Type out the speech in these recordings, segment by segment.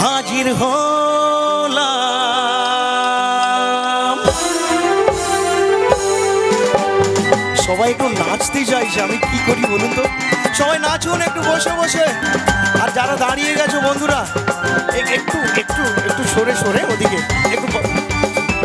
হাজির হলাম। সবাই একটু নাচতে চাইছে আমি কি করি বলুন তো? সবাই নাচুন, একটু বসে বসে। আর যারা দাঁড়িয়ে গেছো বন্ধুরা একটু একটু একটু সরে সরে ওদিকে, একটু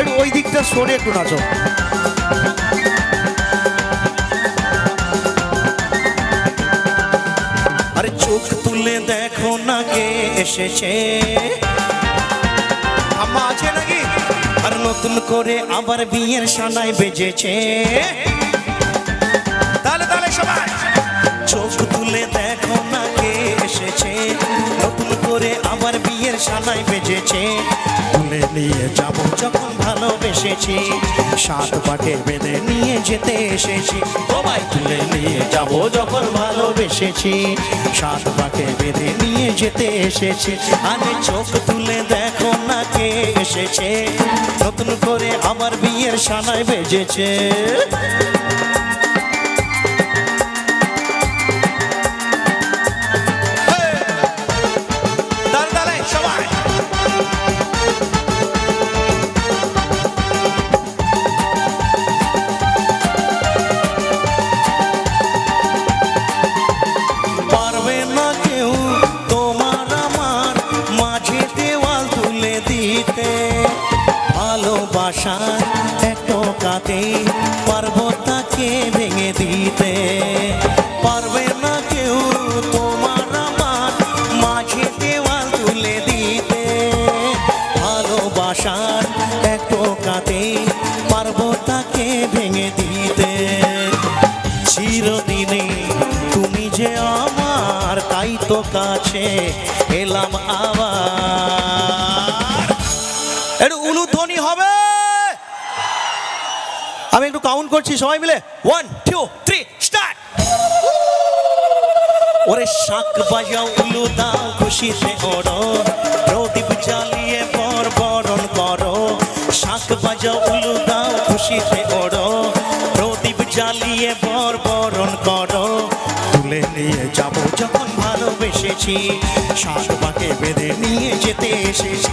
একটু ওই দিকটা সরে একটু নাচো। চোখ তুলে দেখো না কে এসেছে। আম্মা আছে নাকি? আর নতুন করে আবার বিয়ের সানাই বেজেছে। তাহলে তাহলে সবাই, চোখ তুলে দেখো না কে এসেছে। নতুন করে আবার বিয়ের সানাই বেজেছে। তুলে নিয়ে যাব যখন ভালোবেসেছি। সাত পাটে বেঁধে নিয়ে যেতে এসেছি। সবাই তুলে নিয়ে যাব যখন ভালোবেসেছি। সাত পাটে বেঁধে নিয়ে যেতে এসেছি। আরে চোখ তুলে দেখো না কে এসেছে। নতুন করে আমার বিয়ের সানায় বেজেছে। ভালোবাসার একটু কাতে পারব তাকে ভেঙে দিতে পারবে না কেউ তোমার আমার মাঝে দেওয়াল তুলে দিতে। ভালোবাসার একটু কাতে পারব তাকে ভেঙে দিতে। চিরদিনে তুমি যে আমার, তাই তো কাছে এলাম আবার একটু উলুধ্বনি হবে আমি একটু কাউন্ট করছি, সবাই মিলে? ওয়ান টু থ্রি স্টার্ট ওরে শাক বাজাও উলু দাও, খুশিতে ওড়ো। প্রদীপ জ্বালিয়ে বর বরণ করো। শাক বাজাও উলু দাও, খুশিতে ওড়ো। প্রদীপ জ্বালিয়ে বর বরণ করো। তুলে নিয়ে যাব যখন ভালোবেসেছি। শাক বেঁধে নিয়ে যেতে এসেছি।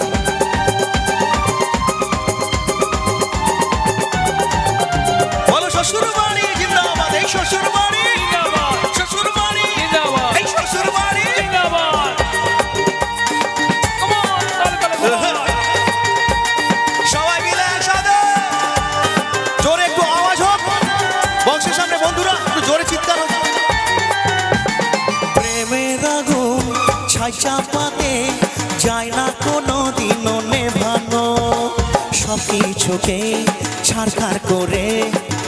শ্বশুর বাড়ি জিন্দাবাদ। এই শ্বশুর বাড়ি শ্বশুর বাড়ি এই শ্বশুর বাড়ি সবাই মিলে একসাথে। জোরে একটু আওয়াজ হোক। বংশের সামনে বন্ধুরা একটু জোরে চিৎকার হোক। প্রেমের আগুন ছাই চাপাতে যায় না কোনো দিনও নেভানো। সব কিছুকে ছাড়খার করে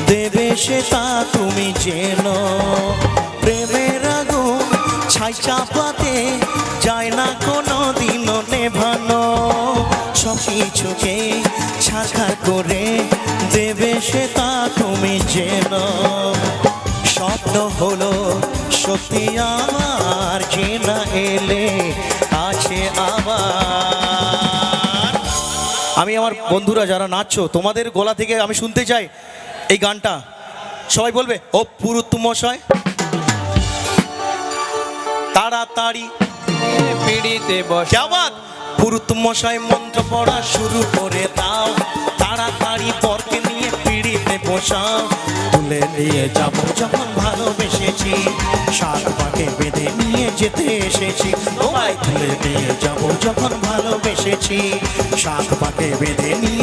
দেবে সে তা তুমি যেন প্রেমের আগুন ছাই চাপাতে যায় না কোনো দিনও নেভানো। সব কিছুকে ছাড়খার করে দেবে সে তা তুমি যেন স্বপ্ন হলো সত্যি আমার যে না এলে আছে আবার। আমি আমার বন্ধুরা যারা নাচছো, তোমাদের গলা থেকে আমি শুনতে চাই। এই গানটা সবাই বলবে ও পুরুত্তম মশাই তাড়াতাড়ি পিড়িতে বসে কেমন পুরুত্তম মশাই মন্ত্র পড়া শুরু করে দাও। তাড়াতাড়ি পরকে নিয়ে পিড়িতে বসাও। তুলে নিয়ে যাব যখন ভালোবেসেছি। সাত পাকে বেঁধে নিয়ে যেতে এসেছি। তোমায় তুলে নিয়ে যাব যখন ভালোবেসেছি। সাত পাকে বেঁধে নিয়ে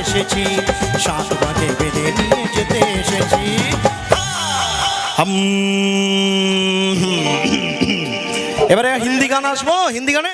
ভালোবেসেছি সাত বাজে বেঁধে নিয়ে যেতে এসেছি। এবারে হিন্দি গান আসব হিন্দি গানে?